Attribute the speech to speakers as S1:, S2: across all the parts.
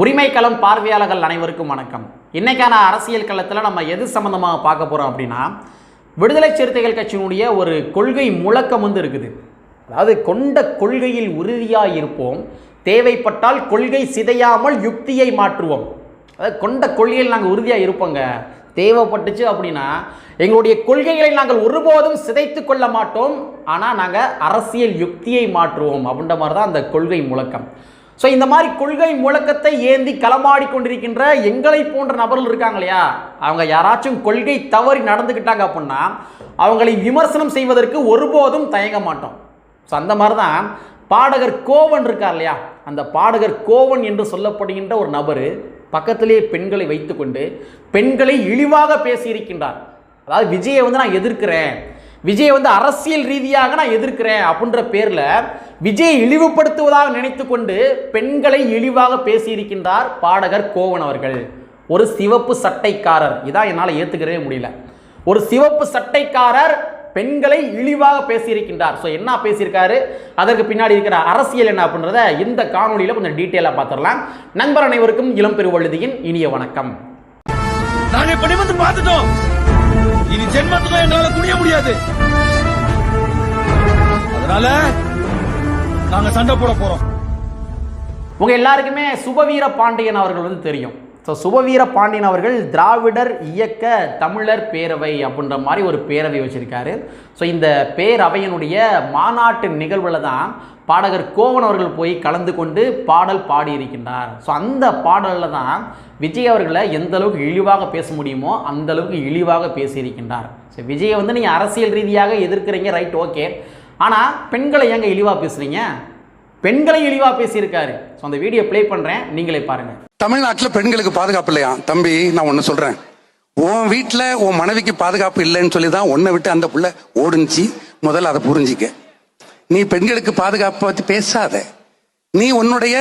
S1: உரிமை களம் பார்வையாளர்கள் அனைவருக்கும் வணக்கம். இன்றைக்கான அரசியல் களத்தில் நம்ம எது சம்மந்தமாக பார்க்க போகிறோம் அப்படின்னா விடுதலை சிறுத்தைகள் கட்சியினுடைய ஒரு கொள்கை முழக்கம் வந்து இருக்குது. அதாவது கொண்ட கொள்கையில் உறுதியாக இருப்போம் தேவைப்பட்டால் கொள்கை சிதையாமல் யுக்தியை மாற்றுவோம். அதாவது கொண்ட கொள்கையில் நாங்கள் உறுதியாக இருப்போங்க. தேவைப்பட்டுச்சு அப்படின்னா எங்களுடைய கொள்கைகளை நாங்கள் ஒருபோதும் சிதைத்து கொள்ள மாட்டோம். ஆனால் நாங்கள் அரசியல் யுக்தியை மாற்றுவோம் அப்படின்ற மாதிரி தான் அந்த கொள்கை முழக்கம். ஸோ இந்த மாதிரி கொள்கை முழக்கத்தை ஏந்தி களமாடி கொண்டிருக்கின்ற எங்களை போன்ற நபர்கள் இருக்காங்க இல்லையா? அவங்க யாராச்சும் கொள்கை தவறி நடந்துக்கிட்டாங்க அப்படின்னா அவங்களை விமர்சனம் செய்வதற்கு ஒருபோதும் தயங்க மாட்டோம். ஸோ அந்த மாதிரி தான் பாடகர் கோவன் இருக்கார் இல்லையா? அந்த பாடகர் கோவன் என்று சொல்லப்படுகின்ற ஒரு நபர் பக்கத்திலே பெண்களை வைத்துக்கொண்டு பெண்களை இழிவாக பேசியிருக்கின்றார். அதாவது விஜயை வந்து நான் எதிர்க்கிறேன். விஜயை வந்து அரசியல் ரீதியாக நான் எதிர்க்கிறேன் அப்படின்ற பேரில் விஜயை இழிவுபடுத்துவதாக நினைத்து கொண்டு பெண்களை இழிவாக பேசியிருக்கின்றார் பாடகர் கோவன் அவர்கள். ஒரு சிவப்பு சட்டைக்காரர். இதான் என்னால் ஏற்றுக்கவே முடியல. ஒரு சிவப்பு சட்டைக்காரர் பெண்களை இழிவாக பேசியிருக்கின்றார். ஸோ என்ன பேசியிருக்காரு? அதற்கு பின்னாடி இருக்கிற அரசியல் என்ன அப்படின்றத இந்த காணொலியில் கொஞ்சம் டீட்டெயிலாக பார்த்துடலாம். நண்பர் அனைவருக்கும் இளம் பெருவழுதியின் இனிய வணக்கம்.
S2: நாங்க பார்த்துட்டோம். இனி ஜென்மத்துக்கும் எங்களால குனிய முடியாது. அதனால நாங்க சண்டை போட போறோம்.
S1: உங்கள் எல்லாருக்குமே சுபவீர பாண்டியன் அவர்கள் வந்து தெரியும். ஸோ சுபவீர பாண்டியன் அவர்கள் திராவிடர் இயக்க தமிழர் பேரவை அப்படின்ற மாதிரி ஒரு பேரவை வச்சுருக்காரு. ஸோ இந்த பேரவையினுடைய மாநாட்டு நிகழ்வில் தான் பாடகர் கோவன் அவர்கள் போய் கலந்து கொண்டு பாடல் பாடியிருக்கின்றார். ஸோ அந்த பாடலில் தான் விஜய் அவர்களை எந்த அளவுக்கு இழிவாக பேச முடியுமோ அந்த அளவுக்கு இழிவாக பேசியிருக்கின்றார். ஸோ விஜயை வந்து நீங்கள் அரசியல் ரீதியாக எதிர்க்கிறீங்க ரைட் ஓகே ஆனால் பெண்களை ஏங்க இழிவாக பேசுகிறீங்க பெண்களை இழிவாக பேசியிருக்காரு. ஸோ அந்த வீடியோ ப்ளே பண்ணுறேன் நீங்களே பாருங்கள்
S3: தமிழ்நாட்டுல பெண்களுக்கு பாதுகாப்பு இல்லையா? தம்பி நான் ஒண்ணு சொல்றேன். உன் வீட்டில் உன் மனைவிக்கு பாதுகாப்பு இல்லைன்னு சொல்லி தான் உன்னை விட்டு அந்த புள்ள ஓடுனுச்சு. முதல்ல அதை புரிஞ்சிக்க. நீ பெண்களுக்கு பாதுகாப்பை பத்தி பேசாத. நீ உன்னுடைய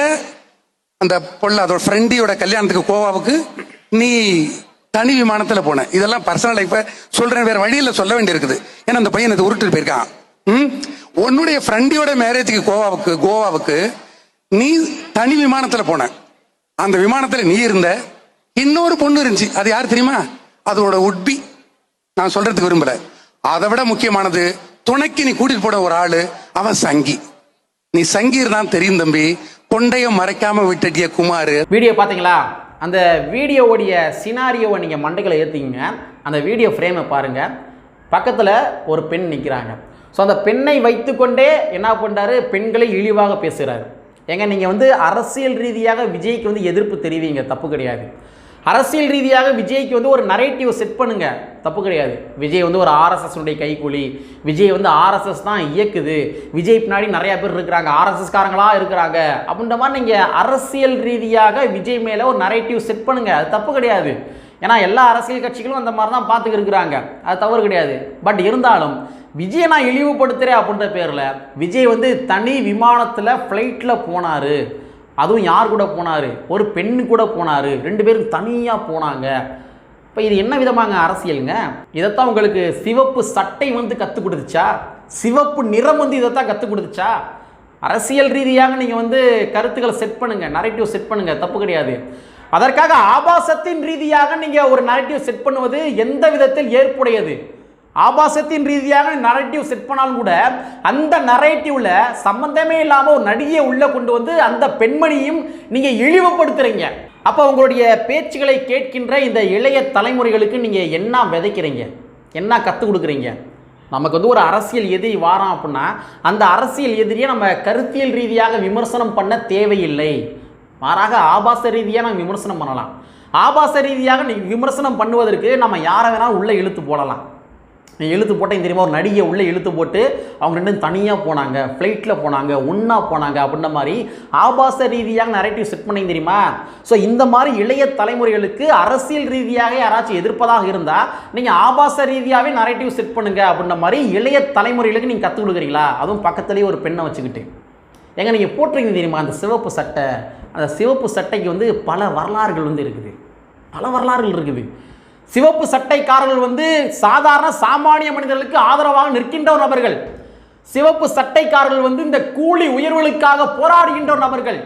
S3: அந்த பொண்ணு அதோட ஃப்ரெண்டியோட கல்யாணத்துக்கு கோவாவுக்கு நீ தனி விமானத்துல போன. இதெல்லாம் பர்சனல் லைஃப்பை சொல்றேன் வேற வழியில சொல்ல வேண்டியிருக்குது. ஏன்னா அந்த பையன் இது உருட்டு போயிருக்கான். ம்? உன்னுடைய ஃப்ரெண்டியோட மேரேஜுக்கு கோவாவுக்கு கோவாவுக்கு நீ தனி விமானத்துல போன. அந்த விமானத்துல நீ இருந்த. இன்னொரு பொண்ணு இருந்துச்சு. அது யார் தெரியுமா? அதோட உட்பி நான் சொல்றதுக்கு விரும்பல. அதை விட முக்கியமானது துணைக்கு நீ கூட்டிட்டு போன ஒரு ஆளு அவன் சங்கி. நீ சங்கீர் தான் தெரியும் தம்பி. கொண்டைய மறைக்காம விட்டுட்டிய குமார்.
S1: வீடியோ பார்த்தீங்களா அந்த வீடியோவுடைய சினாரியோவை நீங்கள் மண்டைகளை ஏற்றிங்க அந்த வீடியோ ஃப்ரேமை பாருங்கள் பக்கத்தில் ஒரு பெண் நிற்கிறாங்க ஸோ அந்த பெண்ணை வைத்துக்கொண்டே என்ன பண்ணுறாரு பெண்களை இழிவாக பேசுகிறாரு ஏங்க நீங்கள் வந்து அரசியல் ரீதியாக விஜய்க்கு வந்து எதிர்ப்பு தெரிவிங்க தப்பு கிடையாது. அரசியல் ரீதியாக விஜய்க்கு வந்து ஒரு நரேட்டிவ் செட் பண்ணுங்க தப்பு கிடையாது. விஜய் வந்து ஒரு ஆர்எஸ்எஸ்னுடைய கைக்கூலி விஜய் வந்து ஆர்எஸ்எஸ் தான் இயக்குது. விஜய் பின்னாடி நிறையா பேர் இருக்கிறாங்க. ஆர்எஸ்எஸ்காரங்களாக இருக்கிறாங்க. அப்படின்ற மாதிரி நீங்கள் அரசியல் ரீதியாக விஜய் மேலே ஒரு நரேட்டிவ் செட் பண்ணுங்க. அது தப்பு கிடையாது. ஏன்னா எல்லா அரசியல் கட்சிகளும் அந்த மாதிரி தான் பார்த்துக்கு இருக்கிறாங்க. அது தவறு கிடையாது. பட் இருந்தாலும் விஜயை நான் இழிவுபடுத்துகிறேன் அப்படின்ற பேரில் விஜய் வந்து தனி விமானத்தில் ஃப்ளைட்டில் போனார். அதுவும் யார் கூட போனார்? ஒரு பெண்ணு கூட போனார். ரெண்டு பேரும் தனியாக போனாங்க. இப்போ இது என்ன விதமாங்க அரசியலுங்க? இதைத்தான் உங்களுக்கு சிவப்பு சட்டை வந்து கற்றுக் கொடுத்துச்சா? சிவப்பு நிறம் வந்து இதைத்தான் கற்றுக் கொடுத்துச்சா? அரசியல் ரீதியாக நீங்கள் வந்து கருத்துக்களை செட் பண்ணுங்கள் நரேட்டிவ் செட் பண்ணுங்கள் தப்பு கிடையாது. அதற்காக ஆபாசத்தின் ரீதியாக நீங்கள் ஒரு நரேட்டிவ் செட் பண்ணுவது எந்த விதத்தில் ஏற்புடையது? ஆபாசத்தின் ரீதியாக நரேட்டிவ் செட் பண்ணாலும் கூட அந்த நரேட்டிவ்ல சம்பந்தமே இல்லாமல் ஒரு நடிகையை உள்ள கொண்டு வந்து அந்த பெண்மணியும் நீங்க இழிவுபடுத்துறீங்க. அப்போ உங்களுடைய பேச்சுகளை கேட்கின்ற இந்த இளைய தலைமுறைகளுக்கு நீங்க என்ன விதைக்கிறீங்க? என்ன கற்றுக் கொடுக்குறீங்க? நமக்கு வந்து ஒரு அரசியல் எதிரி வாரம் அப்படின்னா அந்த அரசியல் எதிரியை நம்ம கருத்தியல் ரீதியாக விமர்சனம் பண்ண தேவையில்லை. மாறாக ஆபாச ரீதியாக நம்ம விமர்சனம் பண்ணலாம். ஆபாச ரீதியாக நீ விமர்சனம் பண்ணுவதற்கு நம்ம யாரை வேணாலும் உள்ளே இழுத்து போடலாம். இழுத்து போட்டேன் தெரியுமா ஒரு நடிகை உள்ளே இழுத்து போட்டு அவங்க ரெண்டும் தனியாக போனாங்க ஃப்ளைட்டில் போனாங்க ஒன்றா போனாங்க அப்படின்ற மாதிரி ஆபாச ரீதியாக நரேட்டிவ் செட் பண்ணீங்க தெரியுமா? ஸோ இந்த மாதிரி இளைய தலைமுறைகளுக்கு அரசியல் ரீதியாக யாராச்சும் எதிர்ப்பதாக இருந்தால் நீங்கள் ஆபாச ரீதியாகவே நரேட்டிவ் செட் பண்ணுங்க அப்படின்ற மாதிரி இளைய தலைமுறைகளுக்கு நீங்கள் கற்றுக் கொடுக்குறீங்களா? அதுவும் பக்கத்துலேயே ஒரு பெண்ணை வச்சுக்கிட்டு. ஏங்க நீங்கள் போட்டிருக்கீங்க தெரியுமா? அந்த சிவப்பு சட்டை. அந்த சிவப்பு சட்டைக்கு வந்து பல வரலாறுகள் வந்து இருக்குது. பல வரலாறுகள் இருக்குது. சிவப்பு சட்டைக்காரர்கள் வந்து சாதாரண சாமானிய மனிதர்களுக்கு ஆதரவாக நிற்கின்ற நபர்கள். சிவப்பு சட்டைக்காரர்கள் வந்து இந்த கூலி உயர்வுகளுக்காக போராடுகின்ற நபர்கள்.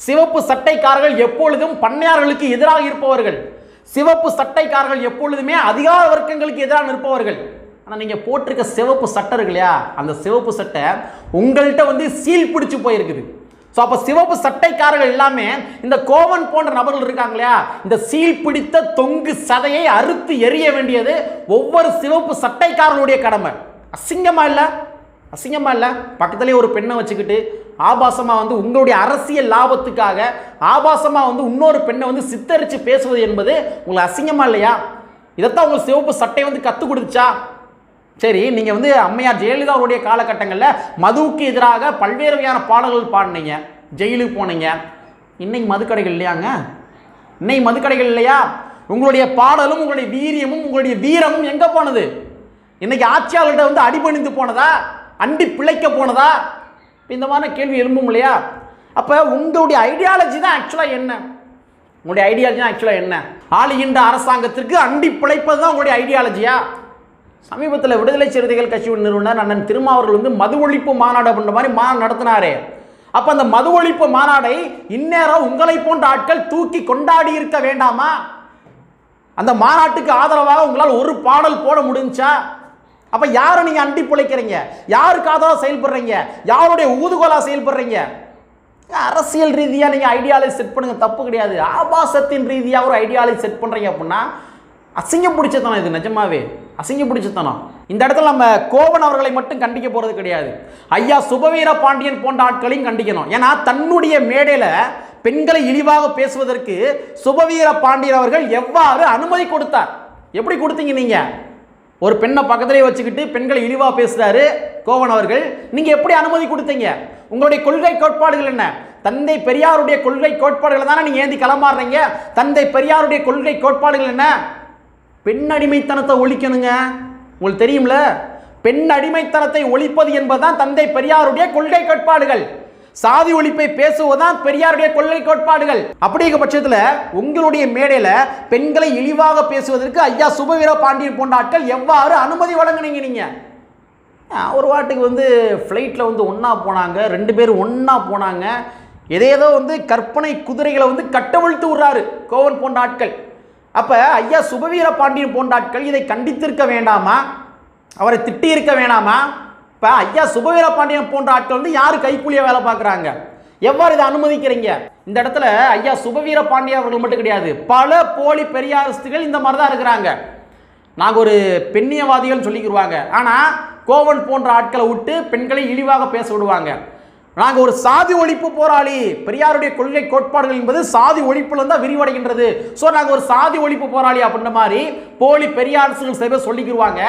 S1: சிவப்பு சட்டைக்காரர்கள் எப்பொழுதும் பண்ணையார்களுக்கு எதிராக இருப்பவர்கள். சிவப்பு சட்டைக்காரர்கள் எப்பொழுதுமே அதிகார வர்க்கங்களுக்கு எதிராக நிற்பவர்கள். ஆனால் நீங்கள் போட்டிருக்க சிவப்பு சட்டை இருக்கு இல்லையா? அந்த சிவப்பு சட்டை உங்கள்கிட்ட வந்து சீல் பிடிச்சி போயிருக்குது. ஸோ அப்போ சிவப்பு சட்டைக்காரர்கள் எல்லாமே இந்த கோவன் போன்ற நபர்கள் இருக்காங்க இல்லையா? இந்த சீல் பிடித்த தொங்கு சதையை அறுத்து எறிய வேண்டியது ஒவ்வொரு சிவப்பு சட்டைக்காரர்களுடைய கடமை. அசிங்கமா இல்லை? அசிங்கமா இல்லை? பக்கத்துலேயே ஒரு பெண்ணை வச்சுக்கிட்டு ஆபாசமாக வந்து உங்களுடைய அரசியல் லாபத்துக்காக ஆபாசமாக வந்து இன்னொரு பெண்ணை வந்து சித்தரித்து பேசுவது என்பது உங்களுக்கு அசிங்கமா இல்லையா? இதைத்தான் உங்களுக்கு சிவப்பு சட்டை வந்து கற்றுக் கொடுத்துச்சா? சரி நீங்கள் வந்து அம்மையார் ஜெயலலிதா அவருடைய காலகட்டங்களில் மதுவுக்கு எதிராக பல்வேறு வகையான பாடல்கள் பாடினீங்க. ஜெயிலுக்கு போனீங்க. இன்னைக்கு மதுக்கடைகள் இல்லையாங்க? இன்னைக்கு மதுக்கடைகள் இல்லையா? உங்களுடைய பாடலும் உங்களுடைய வீரியமும் உங்களுடைய வீரமும் எங்கே போனது? இன்னைக்கு ஆட்சியாளர்கிட்ட வந்து அடிபணிந்து போனதா? அண்டி பிழைக்க போனதா? இந்த மாதிரி கேள்வி எழும்பும் இல்லையா? அப்போ உங்களுடைய ஐடியாலஜி தான் ஆக்சுவலாக என்ன? உங்களுடைய ஐடியாலஜி தான் ஆக்சுவலாக என்ன? ஆளுகின்ற அரசாங்கத்திற்கு அண்டி பிழைப்பது தான் உங்களுடைய ஐடியாலஜியா சமீபத்தில் விடுதலை சிறுத்தைகள் கட்சியின் நிறுவனர் அண்ணன் திருமாவர்கள் வந்து மது ஒழிப்பு மாநாடு அப்படின்ற மாதிரி மாநாடு நடத்தினாரே. அப்போ அந்த மது ஒழிப்பு மாநாடை இந்நேரம் உங்களை போன்ற ஆட்கள் தூக்கி கொண்டாடி இருக்க வேண்டாமா? அந்த மாநாட்டுக்கு ஆதரவாக உங்களால் ஒரு பாடல் போட முடிஞ்சா? அப்போ யாரை நீங்கள் அண்டி பிழைக்கிறீங்க? யாருக்கு ஆதரவாக செயல்படுறீங்க? யாருடைய ஊதுகோலாக செயல்படுறீங்க? அரசியல் ரீதியாக நீங்கள் ஐடியாலஜி செட் பண்ணுங்கள் தப்பு கிடையாது. ஆபாசத்தின் ரீதியாக ஒரு ஐடியாலஜி செட் பண்ணுறீங்க அப்படின்னா அசிங்கம் பிடிச்சதானே இது நிஜமாவே? அசிங்க பிடிச்சத்தனம் இந்த இடத்துல நம்ம கோவன் அவர்களை மட்டும் கண்டிக்க போகிறது கிடையாது. ஐயா சுபவீர பாண்டியன் போன்ற ஆட்களையும் கண்டிக்கணும். ஏன்னா தன்னுடைய மேடையில் பெண்களை இழிவாக பேசுவதற்கு சுபவீர பாண்டியன் அவர்கள் எவ்வாறு அனுமதி கொடுத்தார்? எப்படி கொடுத்தீங்க நீங்கள் ஒரு பெண்ணை பக்கத்திலே வச்சுக்கிட்டு பெண்களை இழிவாக பேசுகிறாரு கோவன் அவர்கள். நீங்கள் எப்படி அனுமதி கொடுத்தீங்க? உங்களுடைய கொள்கை கோட்பாடுகள் என்ன? தந்தை பெரியாருடைய கொள்கை கோட்பாடுகளை தானே நீங்கள் ஏந்தி களமாடுறீங்க தந்தை பெரியாருடைய கொள்கை கோட்பாடுகள் என்ன? பெண் அடிமைத்தனத்தை ஒழிக்கணுங்க. உங்களுக்கு தெரியும்ல? பெண் அடிமைத்தனத்தை ஒழிப்பது என்பதுதான் தந்தை பெரியாருடைய கொள்கை கோட்பாடுகள். சாதி ஒழிப்பை பேசுவதுதான் பெரியாருடைய கொள்கை கோட்பாடுகள். அப்படிங்கிற பட்சத்தில் உங்களுடைய மேடையில் பெண்களை இழிவாக பேசுவதற்கு ஐயா சுபவீர பாண்டியன் போன்ற ஆட்கள் எவ்வாறு அனுமதி வழங்குனீங்க நீங்கள் ஒரு வாட்டுக்கு வந்து ஃப்ளைட்டில் வந்து ஒன்றா போனாங்க ரெண்டு பேரும் ஒன்றா போனாங்க. எதேதோ வந்து கற்பனை குதிரைகளை வந்து கட்டவிழ்த்து விடுறாரு கோவன் போன்ற ஆட்கள் அப்போ ஐயா சுபவீர பாண்டியன் போன்ற ஆட்கள் இதை கண்டித்திருக்க வேண்டாமா? அவரை திட்டியிருக்க வேணாமா? இப்போ ஐயா சுபவீர பாண்டியன் போன்ற ஆட்கள் வந்து யார் கைக்கூலியா வேலை பார்க்குறாங்க? எவ்வாறு இதை அனுமதிக்கிறீங்க? இந்த இடத்துல ஐயா சுபவீர பாண்டியன் அவர்கள் மட்டும் கிடையாது பல போலி பெரியாரிஸ்டுகள் இந்த மாதிரி தான் இருக்கிறாங்க. நாங்கள் ஒரு பெண்ணியவாதிகள் சொல்லிக்கிடுவாங்க ஆனால் கோவன் போன்ற ஆட்களை விட்டு பெண்களை இழிவாக பேச விடுவாங்க. நாங்கள் ஒரு சாதி ஒழிப்பு போராளி. பெரியாருடைய கொள்கை கோட்பாடுகள் என்பது சாதி ஒழிப்புல தான் விரிவடைகின்றது. ஸோ நாங்கள் ஒரு சாதி ஒழிப்பு போராளி அப்படின்ற மாதிரி போலி பெரியாரசுகள் சில பேர் சொல்லிக்கிடுவாங்க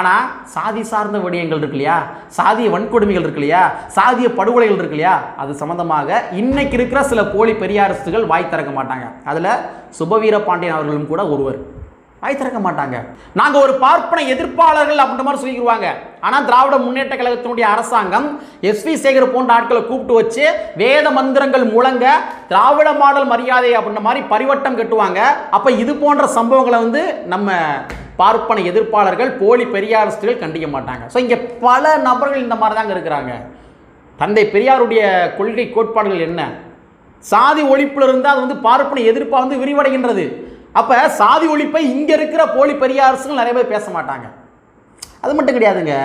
S1: ஆனால் சாதி சார்ந்த விடயங்கள் இருக்கு இல்லையா? சாதிய வன்கொடுமைகள் இருக்கு இல்லையா? சாதிய படுகொலைகள் இருக்கு இல்லையா? அது சம்பந்தமாக இன்னைக்கு இருக்கிற சில போலி பெரியாரசுகள் வாய் திறக்க மாட்டாங்க. அதில் சுபவீர பாண்டியன் அவர்களும் கூட ஒருவர். வாய் திறக்க மாட்டாங்க. நாங்கள் ஒரு பார்ப்பன எதிர்ப்பாளர்கள் அப்படின்ற மாதிரி சொல்லிக்கிடுவாங்க ஆனால் திராவிட முன்னேற்ற கழகத்தினுடைய அரசாங்கம் எஸ் வி சேகர் போன்ற ஆட்களை கூப்பிட்டு வச்சு வேத மந்திரங்கள் முழங்க திராவிட மாடல் மரியாதை அப்படின்ற மாதிரி பரிவட்டம் கட்டுவாங்க. அப்போ இது போன்ற சம்பவங்களை வந்து நம்ம பார்ப்பன எதிர்ப்பாளர்கள் போலி பெரியாரிஸ்டுகள் கண்டிக்க மாட்டாங்க. ஸோ இங்கே பல நபர்கள் இந்த மாதிரி தாங்க இருக்கிறாங்க. தந்தை பெரியாருடைய கொள்கை கோட்பாடுகள் என்ன? சாதி ஒழிப்புல இருந்தால் அது வந்து பார்ப்பன எதிர்ப்பாக வந்து விரிவடைகின்றது. அப்போ சாதி ஒழிப்பை இங்கே இருக்கிற போலி பெரியாரசுகள் நிறைய பேர் பேச மாட்டாங்க. அது மட்டும் கிடையாதுங்க.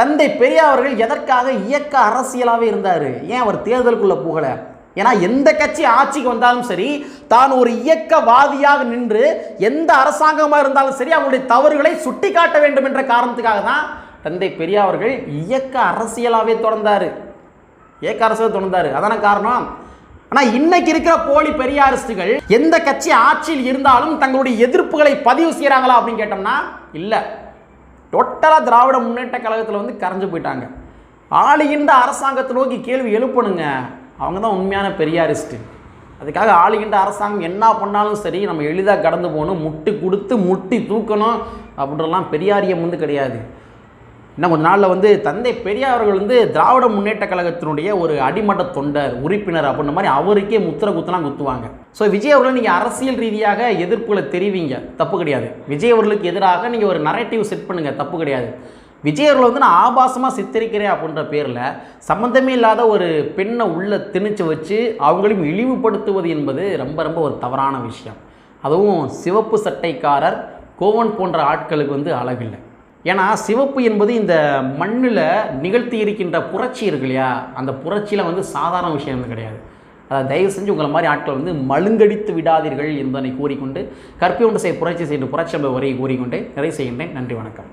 S1: தந்தை பெரியார் அவர்கள் எதற்காக இயக்க அரசியலாகவே இருந்தார்? ஏன் அவர் தேர்தலுக்குள்ளே போகலை? ஏன்னா எந்த கட்சி ஆட்சிக்கு வந்தாலும் சரி தான் ஒரு இயக்கவாதியாக நின்று எந்த அரசாங்கமாக இருந்தாலும் சரி அவங்களுடைய தவறுகளை சுட்டி காட்ட வேண்டும் என்ற காரணத்துக்காக தான் தந்தை பெரியார் அவர்கள் இயக்க அரசியலாகவே தொடர்ந்தார். இயக்க அரசியல் தொடர்ந்தார். அதான காரணம்? ஆனால் இன்னைக்கு இருக்கிற போலி பெரியாரிஸ்டுகள் எந்த கட்சி ஆட்சியில் இருந்தாலும் தங்களுடைய எதிர்ப்புகளை பதிவு செய்கிறாங்களா அப்படின்னு கேட்டோம்னா இல்லை. டோட்டலாக திராவிட முன்னேற்ற கழகத்தில் வந்து கரைஞ்சு போயிட்டாங்க. ஆளுகின்ற அரசாங்கத்தை நோக்கி கேள்வி எழுப்பணுங்க. அவங்க தான் உண்மையான பெரியாரிஸ்ட்டு. அதுக்காக ஆளுகின்ற அரசாங்கம் என்ன பண்ணாலும் சரி நம்ம எளிதாக கடந்து போகணும். முட்டி கொடுத்து முட்டி தூக்கணும். அப்படின்றலாம் பெரியாரியம் வந்து கிடையாது. இன்னும் கொஞ்ச நாளில் வந்து தந்தை பெரியார் அவர்கள் வந்து திராவிட முன்னேற்ற கழகத்தினுடைய ஒரு அடிமட்ட தொண்டர் உறுப்பினர் அப்படின்ற மாதிரி அவருக்கே முத்திர குத்தலாம் குத்துவாங்க. ஸோ விஜய் அவர்கள் நீங்கள் அரசியல் ரீதியாக எதிர்ப்புகளை தெரிவிங்க. தப்பு கிடையாது. விஜய் அவர்களுக்கு எதிராக நீங்கள் ஒரு நரேட்டிவ் செட் பண்ணுங்கள் தப்பு கிடையாது. விஜய் அவர்களை வந்து நான் ஆபாசமாக சித்தரிக்கிறேன் அப்படின்ற பேரில் சம்மந்தமே இல்லாத ஒரு பெண்ணை உள்ள திணிச்சு வச்சு அவங்களையும் இழிவுபடுத்துவது என்பது ரொம்ப ரொம்ப ஒரு தவறான விஷயம். அதுவும் சிவப்பு சட்டைக்காரர் கோவன் போன்ற ஆட்களுக்கு வந்து அழகில்லை ஏன்னா சிவப்பு என்பது இந்த மண்ணில் நிகழ்த்தி இருக்கின்ற புரட்சி இருக்கு இல்லையா? அந்த புரட்சியில் வந்து சாதாரண விஷயம் வந்து கிடையாது. அதை தயவு செஞ்சு உங்களை மாதிரி ஆட்கள் வந்து மழுங்கடித்து விடாதீர்கள் என்பதனை கூறிக்கொண்டு கற்பி ஒன்று செய்ய புரட்சி செய்கின்ற புரட்சி வரை கூறிக்கொண்டு நிறைவு செய்கின்றேன். நன்றி வணக்கம்.